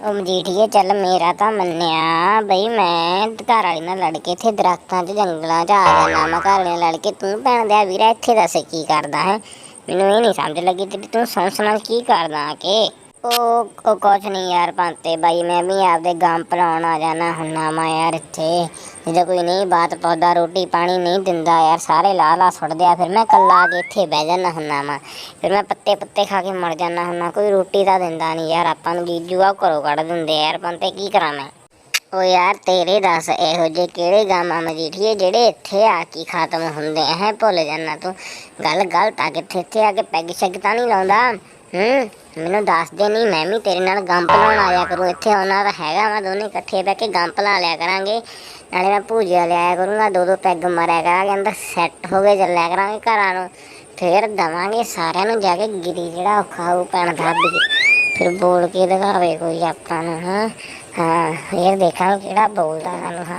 ਉਹ ਮਜੀਠੀਏ, ਚੱਲ ਮੇਰਾ ਤਾਂ ਮੰਨਿਆ ਬਈ ਮੈਂ ਘਰ ਵਾਲੀ ਨਾਲ ਲੜ ਕੇ ਇੱਥੇ ਦਰਖਤਾਂ 'ਚ, ਜੰਗਲਾਂ 'ਚ ਆ ਜਾਣਾ ਮੈਂ ਘਰ ਵਾਲੀ ਨਾਲ ਲੜ ਕੇ ਤੂੰ ਭੈਣ ਦਿਆ ਵੀਰਾ ਇੱਥੇ ਦੱਸ ਕੀ ਕਰਦਾ ਹੈ? ਮੈਨੂੰ ਇਹ ਨਹੀਂ ਸਮਝ ਲੱਗੀ ਤੇ ਤੂੰ ਸੌਂਸ ਨਾਲ ਕੀ ਕਰਦਾ ਆ ਕੇ? ਉਹ ਉਹ ਕੁਛ ਨਹੀਂ ਯਾਰ ਪੰਤੇ ਬਾਈ, ਮੈਂ ਵੀ ਆਪਦੇ ਗਾਮ ਪਲਾਉਣ ਆ ਜਾਣਾ ਹੁੰਨਾ ਮੈਂ ਯਾਰ ਇੱਥੇ। ਜਦੋਂ ਕੋਈ ਨਹੀਂ, ਬਾਤ ਪੌਦਾ, ਰੋਟੀ ਪਾਣੀ ਨਹੀਂ ਦਿੰਦਾ ਯਾਰ, ਸਾਰੇ ਲਾ ਲਾ ਸੁੱਟਦੇ ਆ, ਫਿਰ ਮੈਂ ਕੱਲਾ ਆ ਕੇ ਇੱਥੇ ਬਹਿ ਜਾਣਾ ਹੁੰਨਾ ਮੈਂ ਫਿਰ ਮੈਂ ਪੱਤੇ ਪੱਤੇ ਖਾ ਕੇ ਮਰ ਜਾਣਾ ਹੁੰਨਾ, ਕੋਈ ਰੋਟੀ ਤਾਂ ਦਿੰਦਾ ਨਹੀਂ ਯਾਰ, ਆਪਾਂ ਨੂੰ ਜੀਜੂ ਆ ਘਰੋਂ ਕੱਢ ਦਿੰਦੇ ਯਾਰ ਪੰਤੇ ਕੀ ਕਰਾਂ ਮੈਂ? ਓ ਯਾਰ ਤੇਰੇ ਦੱਸ ਇਹੋ ਜਿਹੇ ਕਿਹੜੇ ਗਾਮਾ ਮਜੀਠੀਏ, ਜਿਹੜੇ ਇੱਥੇ ਆ ਕੇ ਖਤਮ ਹੁੰਦੇ? ਐ ਭੁੱਲ ਜਾਣਾ ਤੂੰ। ਗੱਲ ਗਲਤ ਆ, ਕਿੱਥੇ ਇੱਥੇ ਆ ਕੇ ਪੈਗ ਸ਼ੈਗ ਤਾਂ ਨਹੀਂ ਲਾਉਂਦਾ? ਹੂੰ? ਮੈਨੂੰ ਦੱਸਦੇ ਨਹੀਂ ਮੈਂ ਵੀ ਤੇਰੇ ਨਾਲ ਗੰਪ ਲਾਉਣ ਆਇਆ ਕਰੂੰ। ਇੱਥੇ ਉਹਨਾਂ ਦਾ ਹੈਗਾ ਵਾ, ਦੋਨੇ ਇਕੱਠੇ ਬਹਿ ਕੇ ਗੰਪ ਲਾ ਲਿਆ ਕਰਾਂਗੇ। ਨਾਲੇ ਮੈਂ ਭੂਜਿਆ ਲਿਆਇਆ ਕਰੂੰਗਾ, ਦੋ ਦੋ ਪੈਗ ਮਾਰਿਆ ਕਰਾਂਗੇ, ਅੰਦਰ ਸੈੱਟ ਹੋ ਕੇ ਚੱਲਿਆ ਕਰਾਂਗੇ ਘਰਾਂ ਨੂੰ। ਫੇਰ ਦਵਾਂਗੇ ਸਾਰਿਆਂ ਨੂੰ ਜਾ ਕੇ ਗਿਰੀ ਜਿਹੜਾ ਔਖਾ ਉਹ ਪੈਣ ਦੱਬ ਫਿਰ ਬੋਲ ਕੇ ਦਿਖਾਵੇ ਕੋਈ ਆਪਾਂ ਨੂੰ, ਹਾਂ। ਹਾਂ, ਫੇਰ ਦੇਖਾਂਗੇ ਕਿਹੜਾ ਬੋਲਦਾ ਸਾਨੂੰ, ਹਾਂ।